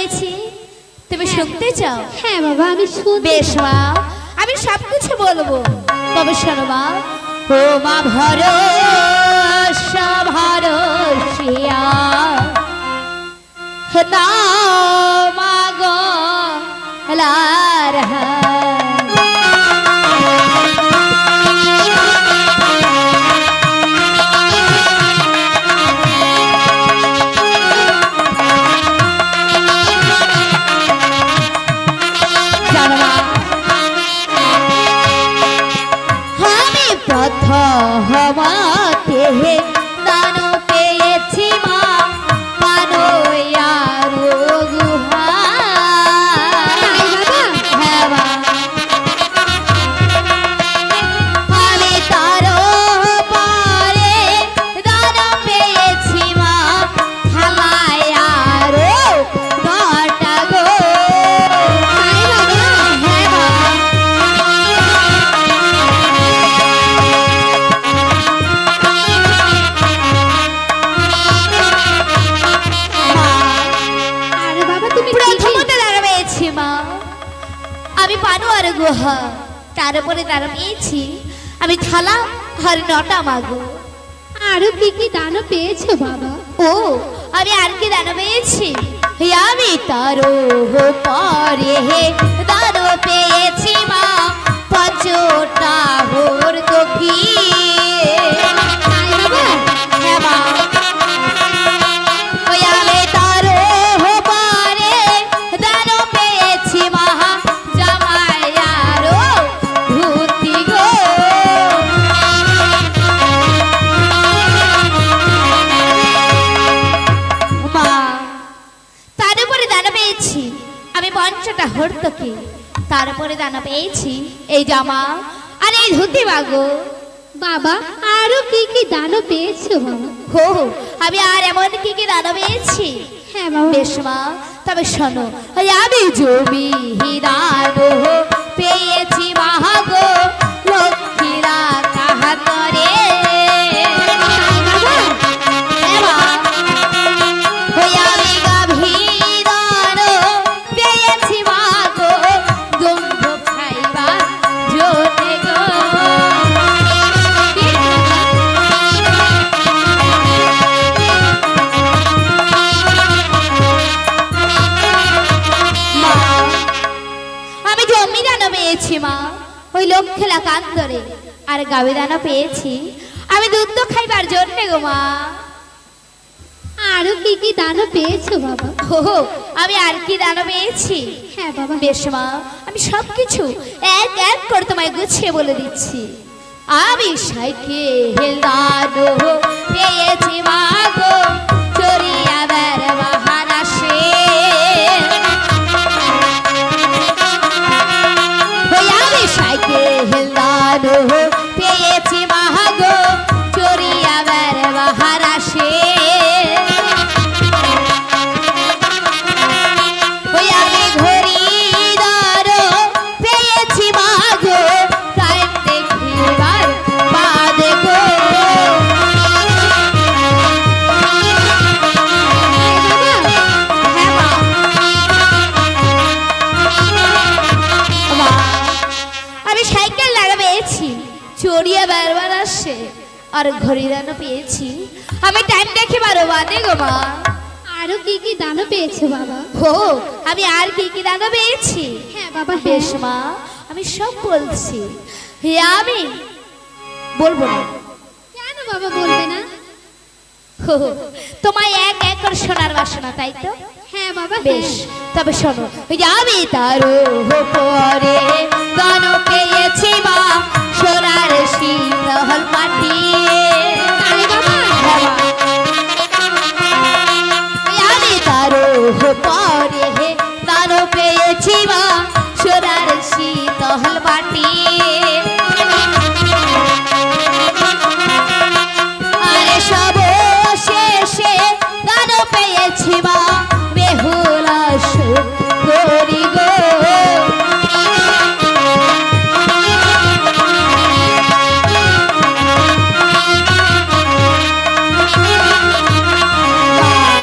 পেয়েছি তুমি শুনতে চাও? হ্যাঁ বাবা আমি শুনতে বেশ মা আমি সব কিছু বলব। তবে শোনো মা ও মা ভর ভরসিয়া দাও মা গো লার জানো আমি প্রথমতে আমি আর গুহা। তারপরে দাঁড়া পেয়েছি আমি থালা আর নটা মাগো। আরও কি কি দান পেয়েছ বাবা? ও আমি আর কি দানা পেয়েছি। আমি তারো পরে হে আমি পঞ্চটা হর্তকে। তারপরে দানা পেয়েছি এই জামা আর এই ধুতি মাগো বাবা আরও কি কি দান পেয়েছ হো হো, আমি আর এমন কি কি দানা পেয়েছি? হ্যাঁ বাবা। বেশ মা তবে শোনো আমি জমি হিরানো পেয়েছি। দানা পেয়েছি মা। ওই লক্ষ্যেলা কান্তরে। আর দানা পেয়েছি। আমি দুধ তো খাইবার জন্যে গো মা। আরও কি কি পেয়েছ বাবা? আমি আর কি দানা পেয়েছি? হ্যাঁ বাবা। বেশ মা আমি সব কিছু এক এক করে তোমায় গুছিয়ে বলে দিচ্ছি। আমি সাইকেল দানো পেয়েছি মা গো। বারবার আসে। আর ঘড়ি দানো পেয়েছি। আমি টাইম দেখিবার বাদে গো মা। আরও কি কি দানও পেয়েছ বাবা? হো আমি আর কি কি দানা পেয়েছি? হ্যাঁ বাবা বেশ হ্যাঁ মা আমি সব বলছি। হে আমি বলব না। কেন বাবা বলবে না? হো, তোমায় এক এক করে শোনার বাসনা তাই তো? হ্যাঁ বাবা বেশ হ্যাঁ তবে শোনো ওই যে আমি তার পরে গান পেয়েছি মা।